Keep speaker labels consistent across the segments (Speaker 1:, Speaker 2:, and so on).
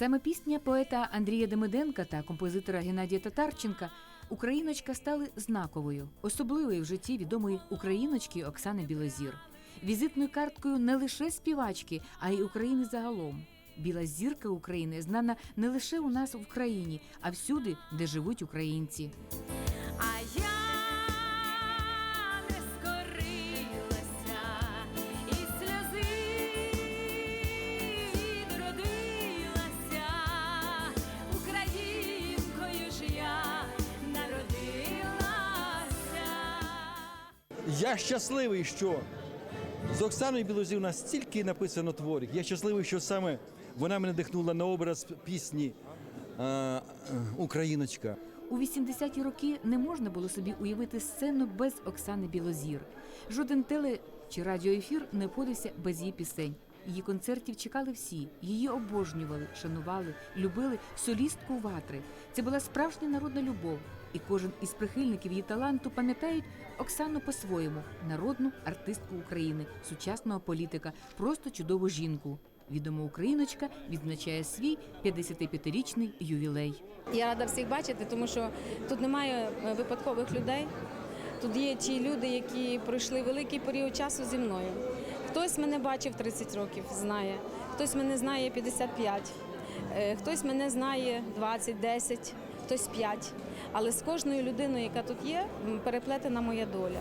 Speaker 1: Саме пісня поета Андрія Демиденка та композитора Геннадія Татарченка Україночка стали знаковою, особливою в житті відомої україночки Оксани Білозір, візитною карткою не лише співачки, а й України загалом. Біла зірка України знана не лише у нас в країні, а всюди, де живуть українці.
Speaker 2: Я
Speaker 3: щасливий, що з Оксаною Білозір у нас стільки написано творів. Я щасливий, що саме вона мене дихнула на образ пісні Україночка.
Speaker 1: У 80-ті роки не можна було собі уявити сцену без Оксани Білозір. Жоден теле чи радіоефір не обходився без її пісень. Її концертів чекали всі, її обожнювали, шанували, любили солістку ватри. Це була справжня народна любов, і кожен із прихильників її таланту пам'ятають Оксану по-своєму, народну артистку України, сучасного політика, просто чудову жінку. Відома україночка відзначає свій 55-річний ювілей.
Speaker 4: Я рада всіх бачити, тому що тут немає е, випадкових людей. Тут є ті люди, які пройшли великий період часу зі мною. Хтось мене бачив 30 років, знає, хтось мене знає 55, е, хтось мене знає 20, 10, хтось 5. Але з кожною людиною, яка тут є, переплетена моя доля.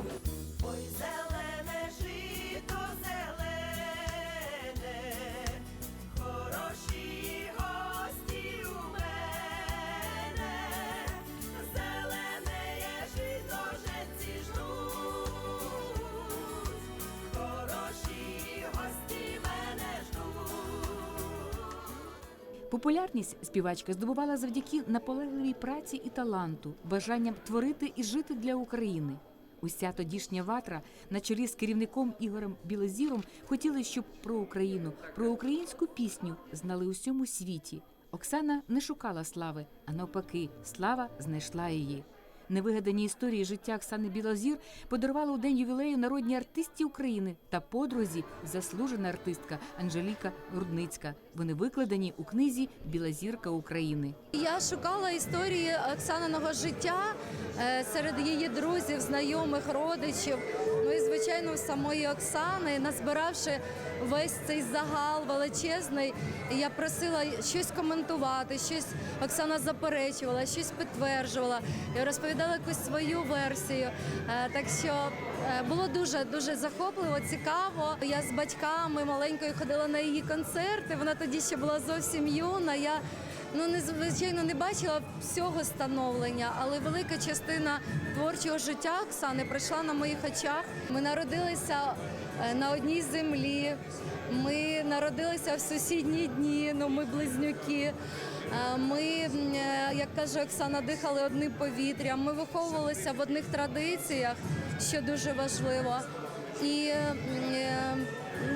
Speaker 1: Популярність співачка здобувала завдяки наполегливій праці і таланту, бажанням творити і жити для України. Уся тодішня ватра на чолі з керівником Ігорем Білозіром хотіли, щоб про Україну, про українську пісню знали усьому світі. Оксана не шукала слави, а навпаки, слава знайшла її. Невигадані історії життя Оксани Білозір подарувала у день ювілею народній артисті України та подрузі заслужена артистка Анжеліка Рудницька. Вони викладені у книзі Білозірка України.
Speaker 5: Я шукала історії Оксаниного життя е, серед її друзів, знайомих, родичів. Ну і звичайно, самої Оксани, назбиравши весь цей загал величезний, я просила щось коментувати, щось Оксана заперечувала, щось підтверджувала. Розповідала якусь свою версію. Е, Так що е, було дуже дуже захопливо, цікаво. Я з батьками маленькою ходила на її концерти. Вона тоді ще була зовсім юна. Я Ну, не звичайно, не бачила всього становлення, але велика частина творчого життя Оксани пройшла на моїх очах. Ми народилися на одній землі. Ми народилися в сусідні дні, ну ми близнюки. Е, Ми, е, як каже Оксана, дихали одним повітрям. Ми виховувалися в одних традиціях, що дуже важливо. І е,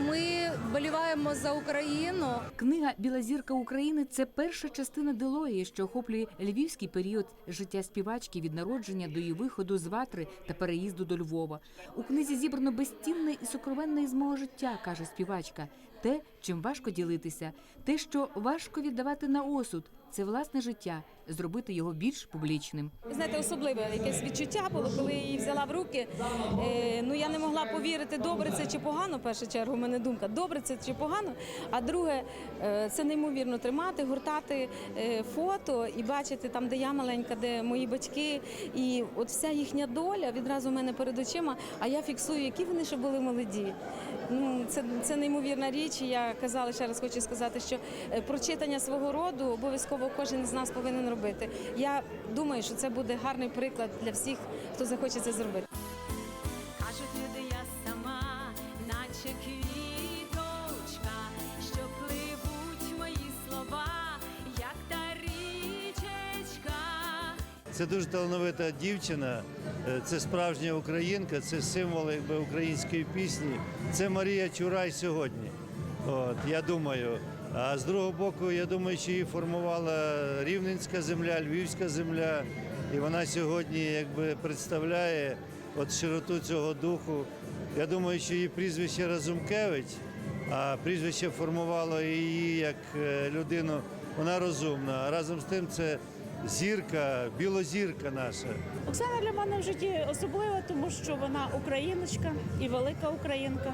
Speaker 5: ми боліваємо за Україну.
Speaker 1: Книга Біла зірка України це перша частина дилогії, що охоплює львівський період життя співачки від народження до її виходу з ватри та переїзду до Львова. У книзі зібрано безцінне і сокровенне із мого життя, каже співачка. Те, чим важко ділитися, те, що важко віддавати на осуд, це власне життя, зробити його більш публічним.
Speaker 4: Знаєте, особливе якесь відчуття було, коли її взяла в руки. Е, ну я не могла повірити, добре це чи погано. В першу чергу, в мене думка, добре це чи погано. А друге, е, це неймовірно тримати, гуртати е, фото і бачити там, де я маленька, де мої батьки, і от вся їхня доля відразу в мене перед очима. А я фіксую, які вони ще були молоді. Ну це, це неймовірна річ. І Я казала ще раз, хочу сказати, що е, прочитання свого роду обов'язково кожен з нас повинен робити. Я думаю, що це буде гарний приклад для всіх, хто захоче це зробити.
Speaker 2: Кажуть люди, я сама, наче квіточка, що пливуть мої слова, як та річечка.
Speaker 6: Це дуже талановита дівчина, е, це справжня українка, це символ якби, української пісні. Це Марія Чурай сьогодні. От, я думаю. А з другого боку, я думаю, що її формувала Рівненська земля, Львівська земля. І вона сьогодні якби, представляє от широту цього духу. Я думаю, що її прізвище Разумкевич а прізвище формувало її як е, людину. Вона розумна. А разом з тим це зірка, білозірка наша.
Speaker 7: Оксана для мене в житті особлива, тому що вона україночка і велика українка.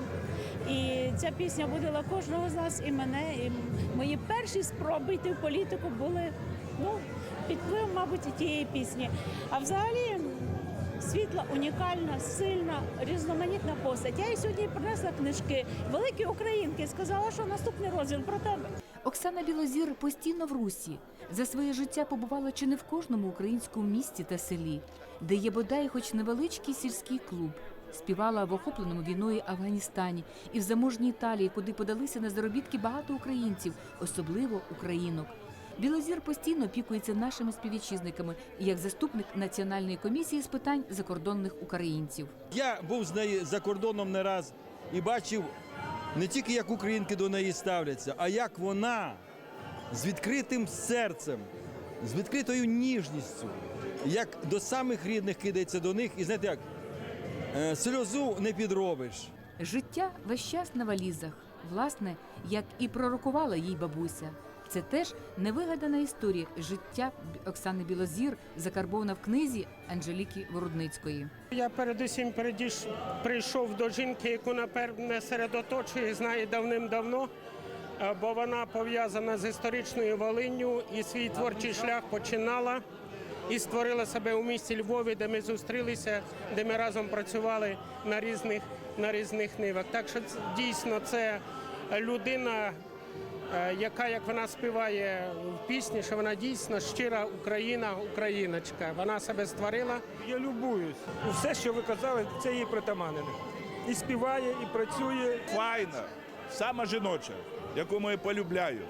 Speaker 7: І ця пісня будила кожного з нас, і мене. І мої перші спроби йти в політику були ну, під впливом, мабуть, і тієї пісні. А взагалі світла, унікальна, сильна, різноманітна постать. Я їй сьогодні принесла книжки. Великі українки сказала, що наступний розділ про тебе.
Speaker 1: Оксана Білозір постійно в Русі. За своє життя побувала чи не в кожному українському місті та селі, де є бодай хоч невеличкий сільський клуб. Співала в охопленому війною Афганістані і в заможній Італії, куди подалися на заробітки багато українців, особливо українок. Білозір постійно опікується нашими співвітчизниками як заступник Національної комісії з питань закордонних українців.
Speaker 3: Я був з нею за кордоном не раз і бачив не тільки як українки до неї ставляться, а як вона з відкритим серцем, з відкритою ніжністю, як до самих рідних кидається до них, і знаєте як сльозу не підробиш.
Speaker 1: Життя весь час на валізах, власне, як і пророкувала їй бабуся. Це теж невигадана історія життя Оксани Білозір, закарбована в книзі Анжеліки Ворудницької.
Speaker 8: Я передусім передіш, прийшов до жінки, яку напевне серед оточує знає давним-давно, е, бо вона пов'язана з історичною Волинню і свій творчий шлях починала і створила себе у місті Львові, де ми зустрілися, де ми разом працювали на різних, на різних нивах. Так що дійсно це людина. е, Яка, як вона співає в пісні, що вона дійсно щира Україна, україночка. Вона себе створила
Speaker 9: Я любуюсь. Все, що ви казали, це їй притаманене. І співає, і працює.
Speaker 10: файна, сама жіноча, яку ми полюбляю,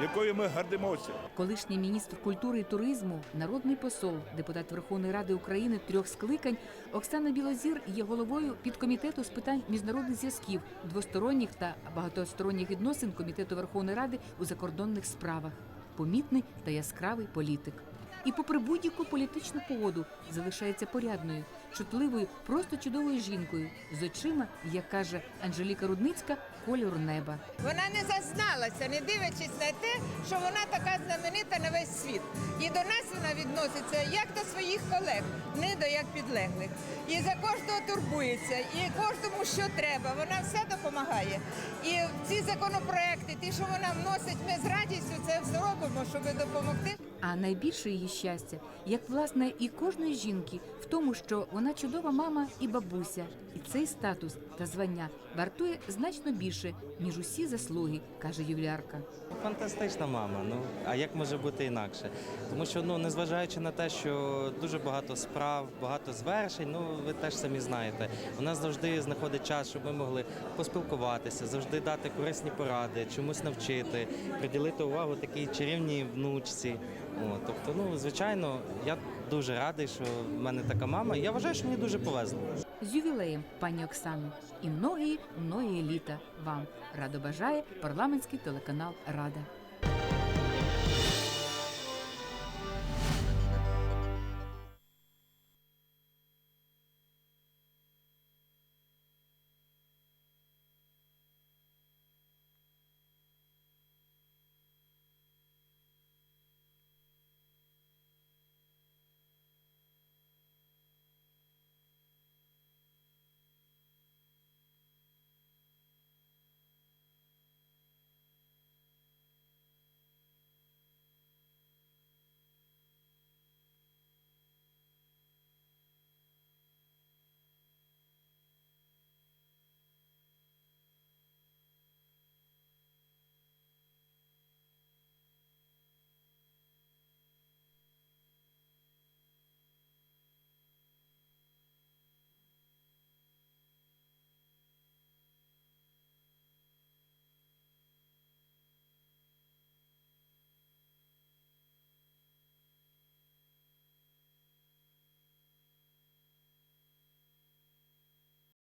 Speaker 10: якою ми гордимося.
Speaker 1: Колишній міністр культури і туризму, народний посол, депутат Верховної Ради України трьох скликань Оксана Білозір є головою підкомітету з питань міжнародних зв'язків, двосторонніх та багатосторонніх відносин Комітету Верховної Ради у закордонних справах. Помітний та яскравий політик. І попри будь-яку політичну погоду залишається порядною, чутливою, просто чудовою жінкою з очима, як каже Анжеліка Рудницька, кольору неба.
Speaker 11: Вона не зазналася, не дивлячись на те, що вона така знаменита на весь світ. І до нас вона відноситься як до своїх колег, не до як підлеглих. І за кожного турбується, і кожному що треба. Вона все допомагає. І ці законопроекти, ті, що вона вносить, ми з радістю це все робимо, щоб допомогти.
Speaker 1: А найбільше її щастя, як власне і кожної жінки, в тому, що вона чудова мама і бабуся, і цей статус та звання вартує значно більше, ніж усі заслуги, каже ювілярка.
Speaker 12: Фантастична мама. Ну а як може бути інакше? Тому що ну незважаючи на те, що дуже багато справ, багато звершень, ну ви теж самі знаєте, вона завжди знаходить час, щоб ми могли поспілкуватися, завжди дати корисні поради, чомусь навчити, приділити увагу такій чарівній внучці. О, тобто, ну звичайно, я дуже радий, що в мене така мама. Я вважаю, що мені дуже повезло.
Speaker 1: З ювілеєм, пані Оксано, і многії, многії літа вам радо бажає парламентський телеканал Рада.